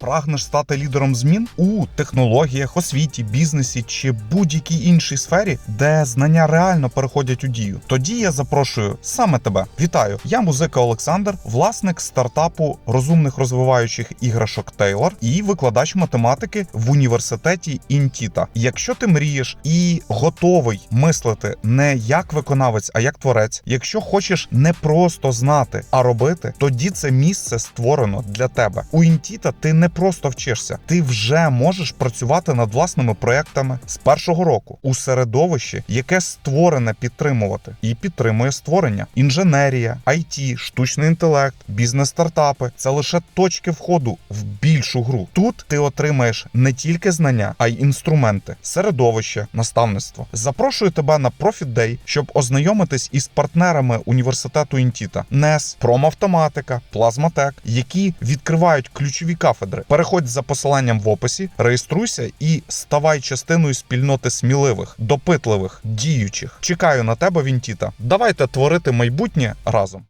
Прагнеш стати лідером змін у технологіях, освіті, бізнесі чи будь-якій іншій сфері, де знання реально переходять у дію. Тоді я запрошую саме тебе. Вітаю! Я музика Олександр, власник стартапу розумних розвиваючих іграшок Taylor і викладач математики в університеті Інтіта. Якщо ти мрієш і готовий мислити не як виконавець, а як творець, якщо хочеш не просто знати, а робити, тоді це місце створено для тебе. У Інтіта ти не просто вчишся, ти вже можеш працювати над власними проектами з першого року у середовищі, яке створене підтримувати і підтримує створення. Інженерія, IT, штучний інтелект, бізнес-стартапи це лише точки входу в більшу гру. Тут ти отримаєш не тільки знання, а й інструменти, середовище, наставництво. Запрошую тебе на Profit Day, щоб ознайомитись із партнерами університету Інтіта, НЕС, Промавтоматика, Плазматек, які відкривають ключові кафедри. Переходь за посиланням в описі, реєструйся і ставай частиною спільноти сміливих, допитливих, діючих. Чекаю на тебе Інтіта. Давайте творити майбутнє разом.